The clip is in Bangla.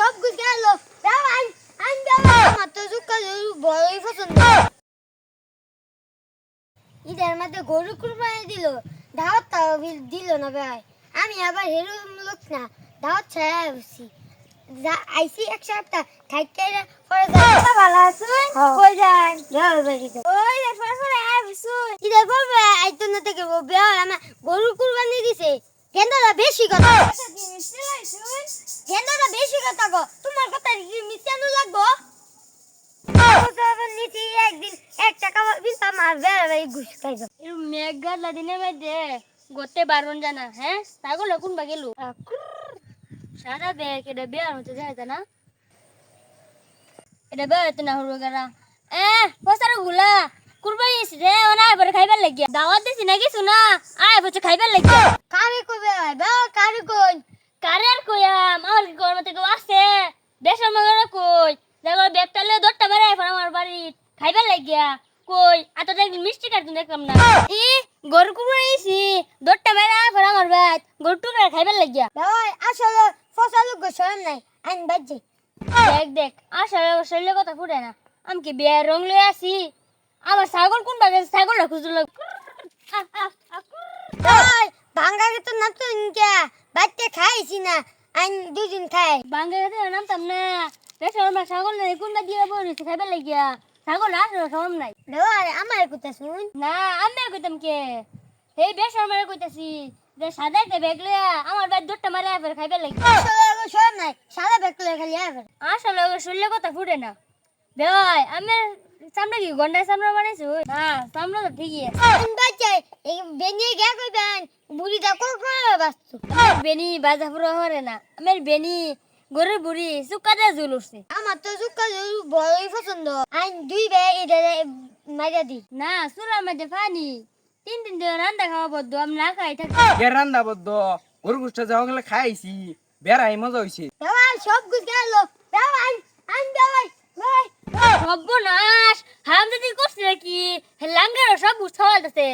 সব কিছু গেল। দাও আইন আইন দাও। আমার তো জুকা বড়ই পছন্দ ঈদের মধ্যে গরু কুরবানি দিল। দাওয়াত তাও দিল না ভাই। আমি আবার হেরো লোক না দাওয়াত ছাড়া বসি আইসি এক সপ্তাহ থাকতে পরে যাই ভালো আছুন? কই যান? যাও বাড়ি ওই রে পরে পরে ঈদের পর আইতো না থেকে বিয়া আমার গরু কুরবানি দিছে। বেশি কথা গেন্দাটা বেশি কথা গো তোমার কথা কি মিশানো লাগবো নিচে একদিন এক টাকা বিশ আমার বেড়া ঘুষ খাইব এর মেঘালা দিনে মধ্যে গোতে বারণ জানা হ্যাঁ? তাগলে কোন বা গেল সারা দেখ এটা বিয়ার হতে যায় না এটা বিয়ার হতে না হলো গারা। এ পসারগুলা। কুরবাই রে ওনা এবারে খাইবার লাগিয়া। দাওয়াত দিছি না কিছু না আয় বছর খাইবার লাগিয়া। কারে কইবে বা কারে কই কারে আর কইয়াম? আমার কি গরম থেকে আছে দেশের মগরে কই? দেখো বেপটালে দরটা মারে এখন আমার বাড়ি খাইবার লাগিয়া। কই? আত একদিন মিষ্টি কাটুন দেখলাম না। ই গরু কুড়াইছি দরটা মারে এখন আমার বাড়ি গরু টুকরা খাইবার লাগিয়া। ভাই আসলে ফসল গোসল নাই। আইন বাজে। দেখ দেখ আসলে শরীরের কথা ফুটে না। আমি কি বিয়ের রং লয়ে আসি আমার ছাগল কোন বাগে ছাগল খুঁজল ভাঙ্গা তো না তো ইনকা? বাচ্চা খাইছি না আইন দুদিন খাই। বাঙ্গা গেছে নামতাম না দেশের আমার? ছাগল নাই দিয়ে খাইবার লাগিয়া। ছাগল সরম নাই। ভাই আমার শুন। না আমি কইতাম কে? এই বেশ আমার কইতাছি যে সাদা একটা ব্যাগ লইয়া আমার দুধটা মারে খাইবে লাগি নাই সাদা খালি আসলে শরীরে কথা ফুটে না। ভাই আমি চামড়া কি গন্ডায় চামড়া বানাইছো? না চামড়া তো ঠিকই আছে। আইন বাজে এই বেনিয়ে গে কইবেন বুড়ি দা কর করে বাস্তু বেনি বাজা পুরো হরে না। আমার বেনি গরুর বুড়ি দিয়ে জুল উঠছে। আমার তো জুকা বড়ই পছন্দ। আইন দুই ব্যাগ এটা মাইরা দি। না চুলার মধ্যে পানি। তিন তিন দিন রান্না খাওয়া বদ্ধ আমি না খাই থাকি। কে রান্দা বদ্ধ? গরু গুষ্ঠ যাওয়া গেলে খাইছি বেড়াই মজা হইছে। ভাই সব কিছু গেল আইন ভাই ভাই সর্বনাশ। হারাম যদি করছে নাকি লাঙ্গেরও সব উৎসাহ আছে